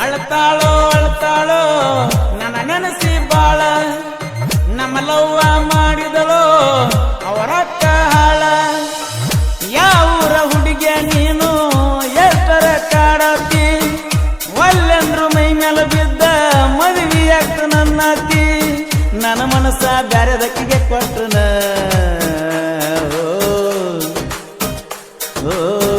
ಅಳ್ತಾಳೋ ಅಳ್ತಾಳೋ ನನ್ನ ನೆನಸಿ ಬಾಳ. ನಮ್ಮ ಲವ್ವ ಮಾಡಿದಳೋ ಅವರ ಹಾಳ. ಯಾವೂರ ಹುಡುಗಿಯ ನೀನು ಎಷ್ಟರ ಕಾಡತಿ? ಒಲ್ಲೆಂದ್ರು ಮೈ ಮೇಲೆ ಬಿದ್ದ ಮದುವೆ ಆಗ್ತು ನನ್ನ ಅತಿ ನನ್ನ ಮನಸ್ಸ ಬ್ಯಾರೆದಕ್ಕಿಗೆ ಕೊಟ್ಟನ. ಓ, ಓ.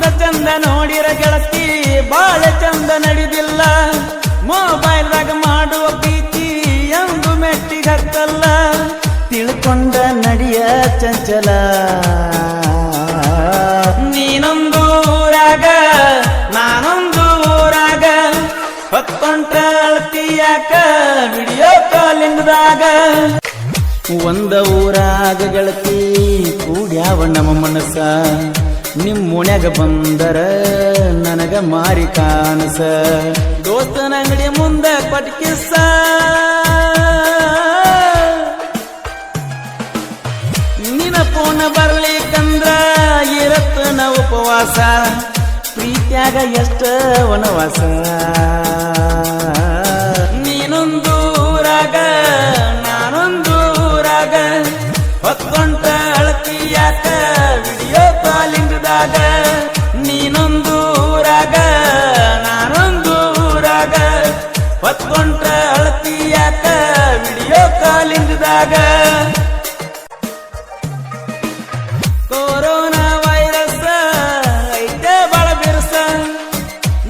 ಅಂದ ಚಂದ ನೋಡಿರ ಗೆಳತಿ, ಬಾಳ ಚಂದ ನಡೆದಿಲ್ಲ. ಮೊಬೈಲ್ದಾಗ ಮಾಡುವ ಪ್ರೀತಿ ಎಂದು ಮೆಟ್ಟಿಗೆ ಹತ್ತಲ್ಲ. ತಿಳ್ಕೊಂಡ ನಡಿಯ ಚಂಚಲ. ನೀನೊಂದು ಊರಾಗ, ನಾನೊಂದು ಊರಾಗ. ಹೊತ್ತೊಂಟ ಅಳ್ತಿಯಾಕ ವಿಡಿಯೋ ಕಾಲಿಂಗದಾಗ ಒಂದ ಊರಾಗ ಗೆಳತಿ, ಕೂಡ್ಯಾವ ನಮ್ಮ ಮನಸ್ಸ. ನಿಮ್ ಮುನ್ಯಾಗ ಬಂದರ, ನನಗ ಮಾರಿ ಕಾಣಸ ದೋಸ್ತನ ಅಂಗಡಿ ಮುಂದ ಪಟ್ಕಿಸ. ನಿನ ಪೋನ ಬರ್ಲಿಕ್ಕಂದ್ರ ಇರತ್ತನ ಉಪವಾಸ. ಪ್ರೀತ್ಯಾಗ ಎಷ್ಟ ವನವಾಸ. ನೀನೊಂದು ನಾನೊಂದೂರಾಗ ನಾನೊಂದು ಊರಾಗ. ಹೊತ್ಕೊಂಡ ಅಳತಿಯಾಕ ಕಾಲಿಂಗದಾಗ ಕೊರೋನಾ ವೈರಸ್ ಐತೆ ಬಳ ಬಿರ್ಸ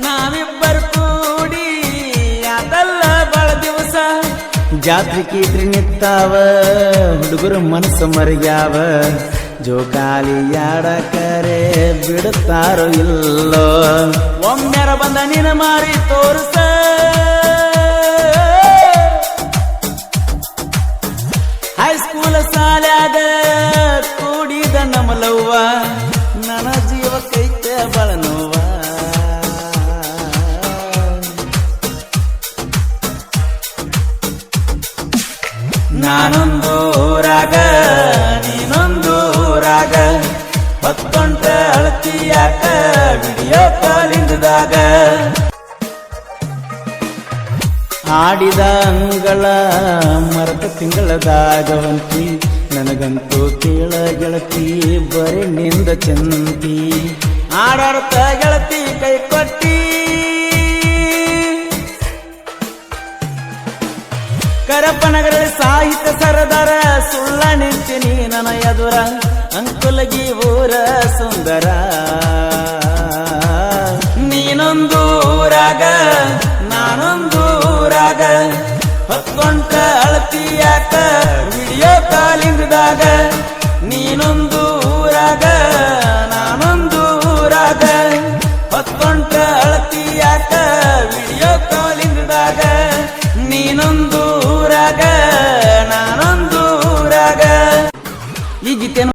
ನಾವಿಬ್ಬರು ಕೂಡಿ ಅದಲ್ಲ ಬಳ ದಿವಸ ಜಾತ್ರೆ ಕೀತ್ರಿ ನಿತ್ತಾವ ಹುಡುಗರು ಮನಸ್ಸು ಮರಿಗ್ಯಾವ ಜೋಕಾಲಿ ಯಾಡಕರೆ ಬಿಡುತ್ತಾರೋ ಇಲ್ಲೋ ಒಮ್ಮೆರ ಬಂದ ನಿನ ಮಾರಿ ತೋರಿಸ ಸಾಲ್ಯಾಗ ಕೂಡಿದ ನಮಲವ್ವ ನನ್ನ ಜೀವ ಕೈತೆ ಬಳನುವ ನಾನೊಂದು ರಾಗ ನೀನೊಂದು ರಾಗ ಹೊತ್ತೊಂಟ ಅಳತಿಯಾಕ ಆಡಿದ ಅಂಗಳ ಮರದ ತಿಂಗಳದಾಗ ಹೊಂತಿ ನನಗಂತೂ ಕೇಳ ಗೆಳತಿ, ಬರೀ ನಿಂದ ಚಂತಿ. ಆಡಾಡ್ತ ಗೆಳತಿ ಕೈ ಕೊಟ್ಟಿ. ಕರಪನಗರಲ್ಲಿ ಸಾಹಿತ್ಯ ಸರದಾರ, ಸುಳ್ಳ ನಿಂತಿನಿ ನನ್ನ ಎದುರ. ಅಂಕುಲಗಿ ಊರ ಸುಂದರ. ನೀನೊಂದು ಊರಾಗ ಹೊತ್ಕೊಂಡ